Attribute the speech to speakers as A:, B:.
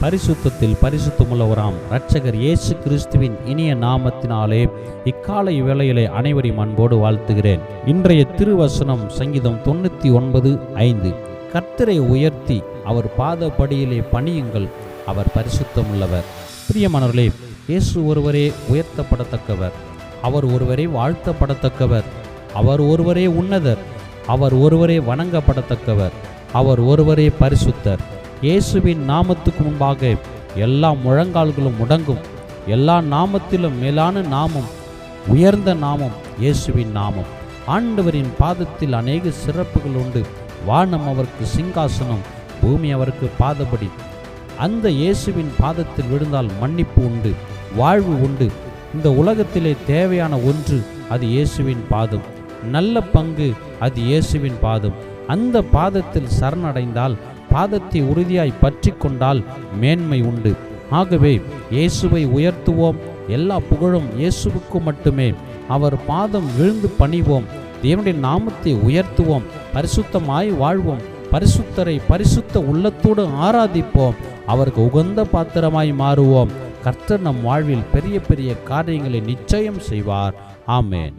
A: பரிசுத்தத்தில் பரிசுத்தமுள்ளவராம். இரட்சகர் இயேசு கிறிஸ்துவின் இனிய நாமத்தினாலே இக்காலை இவ்வேளையிலே அனைவரையும் அன்போடு வாழ்த்துகிறேன். இன்றைய திருவசனம் சங்கீதம் தொண்ணூற்றி ஒன்பது ஐந்து. கர்த்தரை உயர்த்தி அவர் பாதப்படியிலே பணியுங்கள் அவர் பரிசுத்தமுள்ளவர். பிரியமானவர்களே இயேசு ஒருவரே உயர்த்தப்படத்தக்கவர் அவர் ஒருவரே வாழ்த்தப்படத்தக்கவர் அவர் ஒருவரே உன்னதர் அவர் ஒருவரே வணங்கப்படத்தக்கவர் அவர் ஒருவரே பரிசுத்தர். இயேசுவின் நாமத்துக்கு முன்பாக எல்லா முழங்கால்களும் முடங்கும். எல்லா நாமத்திலும் மேலான நாமம் உயர்ந்த நாமம் இயேசுவின் நாமம். ஆண்டவரின் பாதத்தில் அநேக சிறப்புகள் உண்டு. வானம் அவருக்கு சிங்காசனம் பூமி அவருக்கு பாதபடி. அந்த இயேசுவின் பாதத்தில் விழுந்தால் மன்னிப்பு உண்டு வாழ்வு உண்டு. இந்த உலகத்திலே தேவையான ஒன்று அது இயேசுவின் பாதம். நல்ல பங்கு அது இயேசுவின் பாதம். அந்த பாதத்தில் சரணடைந்தால் பாதத்தை உறுதியாய் பற்றி கொண்டால் மேன்மை உண்டு. ஆகவே இயேசுவை உயர்த்துவோம். எல்லா புகழும் இயேசுவுக்கு மட்டுமே. அவர் பாதம் விழுந்து பணிவோம். தேவனுடைய நாமத்தை உயர்த்துவோம். பரிசுத்தமாய் வாழ்வோம். பரிசுத்தரை பரிசுத்த உள்ளத்தோடு ஆராதிப்போம். அவருக்கு உகந்த பாத்திரமாய் மாறுவோம். கர்த்தர் நம் வாழ்வில் பெரிய பெரிய காரியங்களை நிச்சயம் செய்வார். ஆமேன்.